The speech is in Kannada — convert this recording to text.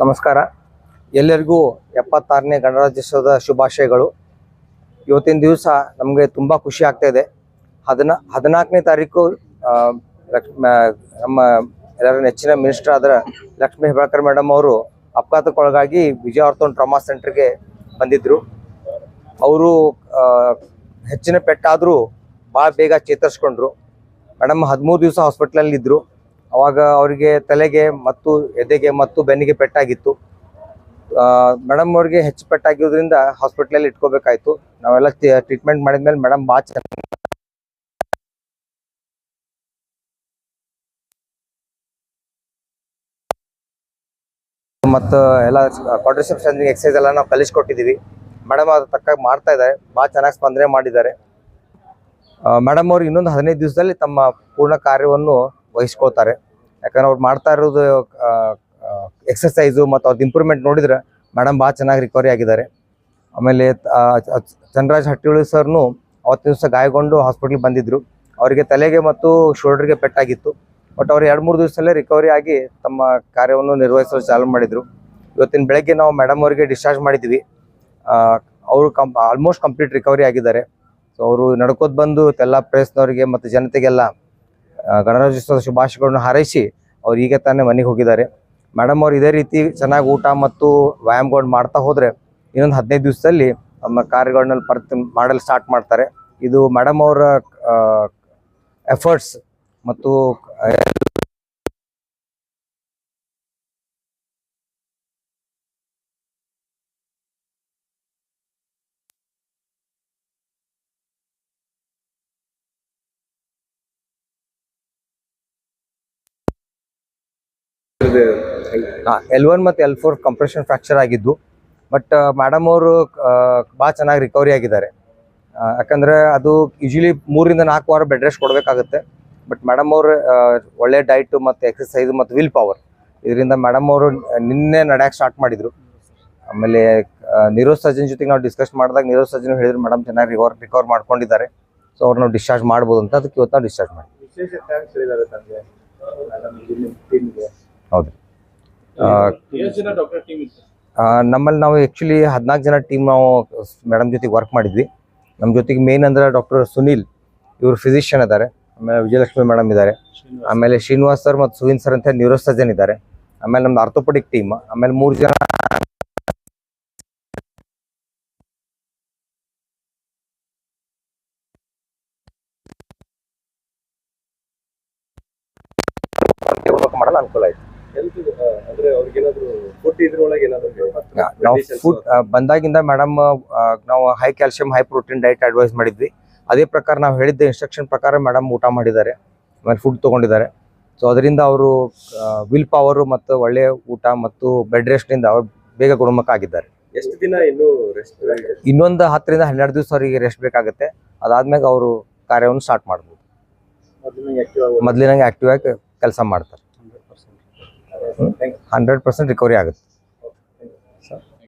ನಮಸ್ಕಾರ. ಎಲ್ಲರಿಗೂ ಎಪ್ಪತ್ತಾರನೇ ಗಣರಾಜ್ಯೋತ್ಸವದ ಶುಭಾಶಯಗಳು. ಇವತ್ತಿನ ದಿವಸ ನಮಗೆ ತುಂಬ ಖುಷಿ ಆಗ್ತಾ ಇದೆ. ಹದಿನಾ, ಹದಿನಾಲ್ಕನೇ ತಾರೀಕು ನಮ್ಮ ಎಲ್ಲರ ನೆಚ್ಚಿನ ಮಿನಿಸ್ಟರ್ ಆದ ಲಕ್ಷ್ಮೀ ಹೆಬ್ಬಾಳ್ಕರ್ ಮೇಡಮ್ ಅವರು ಅಪಘಾತಕ್ಕೊಳಗಾಗಿ ವಿಜಯ ಆರ್ಥೋನ್ ಟ್ರಾಮಾ ಸೆಂಟರ್ಗೆ ಬಂದಿದ್ದರು ಅವರು ಹೆಚ್ಚಿನ ಪೆಟ್ಟಾದರೂ ಭಾಳ ಬೇಗ ಚೇತರಿಸ್ಕೊಂಡ್ರು. ಮೇಡಮ್ ಹದಿಮೂರು ದಿವಸ ಹಾಸ್ಪಿಟ್ಲಲ್ಲಿ ಇದ್ದರು ಅವಾಗ ಅವರಿಗೆ ತಲೆಗೆ ಮತ್ತು ಎದೆಗೆ ಮತ್ತು ಬೆನ್ನಿಗೆ ಪೆಟ್ಟಾಗಿತ್ತು. ಮೇಡಮ್ ಅವ್ರಿಗೆ ಹೆಚ್ಚು ಪೆಟ್ಟಾಗಿರೋದ್ರಿಂದ ಹಾಸ್ಪಿಟ್ಲಲ್ಲಿ ಇಟ್ಕೋಬೇಕಾಯ್ತು. ನಾವೆಲ್ಲ ಟ್ರೀಟ್ಮೆಂಟ್ ಮಾಡಿದ್ಮೇಲೆ ಮೇಡಮ್ ಚೆನ್ನಾಗಿ ಮತ್ತು ಎಲ್ಲ ಕಾಂಟ್ರಿಸೆಪ್ಷನ್ ಎಕ್ಸಸೈಸ್ ಎಲ್ಲ ನಾವು ಕಲಿಸ್ಕೊಟ್ಟಿದ್ದೀವಿ ಮೇಡಮ್ ಅದು ತಕ್ಕ ಮಾಡ್ತಾ ಇದ್ದಾರೆ. ಭಾಳ ಚೆನ್ನಾಗಿ ಸ್ಪಂದನೆ ಮಾಡಿದ್ದಾರೆ. ಮೇಡಮ್ ಅವ್ರು ಇನ್ನೊಂದು ಹದಿನೈದು ದಿವಸದಲ್ಲಿ ತಮ್ಮ ಪೂರ್ಣ ಕಾರ್ಯವನ್ನು ವಹಿಸ್ಕೊಳ್ತಾರೆ. ಯಾಕಂದ್ರೆ ಅವ್ರು ಮಾಡ್ತಾ ಇರೋದು ಎಕ್ಸಸೈಸು ಮತ್ತು ಅವ್ರದ್ದು ಇಂಪ್ರೂವ್ಮೆಂಟ್ ನೋಡಿದ್ರೆ ಮೇಡಮ್ ಭಾಳ ಚೆನ್ನಾಗಿ ರಿಕವರಿ ಆಗಿದ್ದಾರೆ. ಆಮೇಲೆ ಚಂದ್ರರಾಜ್ ಹಟ್ಟಿಹಳ್ಳಿ ಸರ್ನು ಅವತ್ತಿನ ದಿವಸ ಗಾಯಗೊಂಡು ಹಾಸ್ಪಿಟ್ಲಿಗೆ ಬಂದಿದ್ದರು ಅವರಿಗೆ ತಲೆಗೆ ಮತ್ತು ಶೋಲ್ಡರ್ಗೆ ಪೆಟ್ಟಾಗಿತ್ತು. ಬಟ್ ಅವ್ರು ಎರಡು ಮೂರು ದಿವಸದಲ್ಲೇ ರಿಕವರಿ ಆಗಿ ತಮ್ಮ ಕಾರ್ಯವನ್ನು ನಿರ್ವಹಿಸಲು ಚಾಲು ಮಾಡಿದರು. ಇವತ್ತಿನ ಬೆಳಗ್ಗೆ ನಾವು ಮೇಡಮ್ ಅವರಿಗೆ ಡಿಸ್ಚಾರ್ಜ್ ಮಾಡಿದ್ವಿ. ಅವರು ಕಂಪ್ ಆಲ್ಮೋಸ್ಟ್ ಕಂಪ್ಲೀಟ್ ರಿಕವರಿ ಆಗಿದ್ದಾರೆ. ಸೊ ಅವರು ನಡ್ಕೋದು ಬಂದು, ಎಲ್ಲ ಪ್ರೆಸ್ನವರಿಗೆ ಮತ್ತು ಜನತೆಗೆಲ್ಲ ಗಣರಾಜ್ಯೋತ್ಸವದ ಶುಭಾಶಯಗಳನ್ನು ಹಾರೈಸಿ ಅವ್ರು ಈಗ ತಾನೇ ಮನೆಗೆ ಹೋಗಿದ್ದಾರೆ. ಮೇಡಮ್ ಅವ್ರು ಇದೇ ರೀತಿ ಚೆನ್ನಾಗಿ ಊಟ ಮತ್ತು ವ್ಯಾಯಾಮಗಳು ಮಾಡ್ತಾ ಹೋದರೆ ಇನ್ನೊಂದು ಹದಿನೈದು ದಿವಸದಲ್ಲಿ ನಮ್ಮ ಕಾರ್ಯಗಳನ್ನ ಪರ್ತಿ ಮಾಡಲು ಸ್ಟಾರ್ಟ್ ಮಾಡ್ತಾರೆ. ಇದು ಮೇಡಮ್ ಅವರ ಎಫರ್ಟ್ಸ್ ಮತ್ತು ಎಲ್ ಒನ್ ಮತ್ತು ಎಲ್ ಫೋರ್ ಕಂಪ್ರೆಷನ್ ಫ್ರಾಕ್ಚರ್ ಆಗಿದ್ದು ಬಟ್ ಮೇಡಮ್ ಅವರು ಭಾಳ ಚೆನ್ನಾಗಿ ರಿಕವರಿ ಆಗಿದ್ದಾರೆ. ಯಾಕಂದರೆ ಅದು ಯೂಶಲಿ ಮೂರಿಂದ ನಾಲ್ಕು ವಾರ ಬೆಡ್ ರೆಸ್ಟ್ ಕೊಡಬೇಕಾಗುತ್ತೆ ಬಟ್ ಮೇಡಮ್ ಅವರು ಒಳ್ಳೆ ಡೈಟ್ ಮತ್ತು ಎಕ್ಸಸೈಸ್ ಮತ್ತು ವಿಲ್ ಪವರ್ ಇದರಿಂದ ಮೇಡಮ್ ಅವರು ನಿನ್ನೆ ನಡೆಯಕ್ಕೆ ಸ್ಟಾರ್ಟ್ ಮಾಡಿದ್ರು. ಆಮೇಲೆ ನೀರೋಜ್ ಸರ್ಜನ್ ಜೊತೆಗೆ ನಾವು ಡಿಸ್ಕಸ್ ಮಾಡಿದಾಗ ನೀರೋಜ್ ಸರ್ಜನ್ ಹೇಳಿದ್ರು ಮೇಡಮ್ ಚೆನ್ನಾಗಿ ರಿಕವರ್ ರಿಕವರ್ ಮಾಡ್ಕೊಂಡಿದ್ದಾರೆ ಸೊ ಅವ್ರು ನಾವು ಡಿಸ್ಚಾರ್ಜ್ ಮಾಡ್ಬೋದು ಅಂತ ಅದಕ್ಕೆ ಇವತ್ತು ನಾವು ಡಿಸ್ಚಾರ್ಜ್ ಮಾಡಿ ವಿಶೇಷ ಥ್ಯಾಂಕ್ಸ್ ಹೇಳಿದ್ದಾರೆ ತಂದೆ. ಹೌದು. ನಮ್ಮಲ್ಲಿ ನಾವು ಆ್ಯಕ್ಚುಲಿ ಹದಿನಾಲ್ಕು ಜನ ಟೀಮ್ ನಾವು ಮೇಡಮ್ ಜೊತೆಗೆ ವರ್ಕ್ ಮಾಡಿದ್ವಿ. ನಮ್ಮ ಜೊತೆಗೆ ಮೇನ್ ಅಂದ್ರೆ ಡಾಕ್ಟರ್ ಸುನೀಲ್ ಇವರು ಫಿಸಿಷಿಯನ್ ಇದ್ದಾರೆ. ಆಮೇಲೆ ವಿಜಯಲಕ್ಷ್ಮಿ ಮೇಡಮ್ ಇದ್ದಾರೆ. ಆಮೇಲೆ ಶ್ರೀನಿವಾಸ್ ಸರ್ ಮತ್ತು ಸುವಿನ್ ಸರ್ ಅಂತ ನ್ಯೂರೋ ಸರ್ಜನ್ ಇದ್ದಾರೆ. ಆಮೇಲೆ ನಮ್ದು ಆರ್ಥೋಪೆಡಿಕ್ ಟೀಮ್ ಆಮೇಲೆ ಮೂರು ಜನ ಮಾಡಲು ಅನುಕೂಲ ಆಯ್ತು. ನಾವು ಫುಡ್ ಬಂದಾಗಿಂದ ಮೇಡಮ್ ನಾವು high calcium high protein diet advise ಮಾಡಿದ್ವಿ. ಅದೇ ಪ್ರಕಾರ ನಾವು ಹೇಳಿದ್ದ ಇನ್ಸ್ಟ್ರಕ್ಷನ್ ಪ್ರಕಾರ ಮೇಡಮ್ ಊಟ ಮಾಡಿದ್ದಾರೆ. ಆಮೇಲೆ ಫುಡ್ ತೊಗೊಂಡಿದ್ದಾರೆ. ಸೊ ಅದರಿಂದ ಅವರು ವಿಲ್ ಪವರು ಮತ್ತು ಒಳ್ಳೆಯ ಊಟ ಮತ್ತು ಬೆಡ್ ರೆಸ್ಟ್ನಿಂದ ಅವ್ರು ಬೇಗ ಗುಣಮುಖ ಆಗಿದ್ದಾರೆ. ಎಷ್ಟು ದಿನ ಇನ್ನು ರೆಸ್ಟ್ ಇನ್ನೊಂದು ಹತ್ತರಿಂದ ಹನ್ನೆರಡು ದಿವಸ ಅವರಿಗೆ ರೆಸ್ಟ್ ಬೇಕಾಗುತ್ತೆ. ಅದಾದ್ಮೇಲೆ ಅವರು ಕಾರ್ಯವನ್ನು ಸ್ಟಾರ್ಟ್ ಮಾಡ್ಬೋದು. ಮೊದಲಿನ ಆಕ್ಟಿವ್ ಮೊದಲಿನಂಗೆ ಆಕ್ಟಿವ್ ಆಗಿ ಕೆಲಸ ಮಾಡ್ತಾರೆ. ಹಂಡ್ರೆಡ್ ಪರ್ಸೆಂಟ್ ರಿಕವರಿ ಆಗುತ್ತೆ.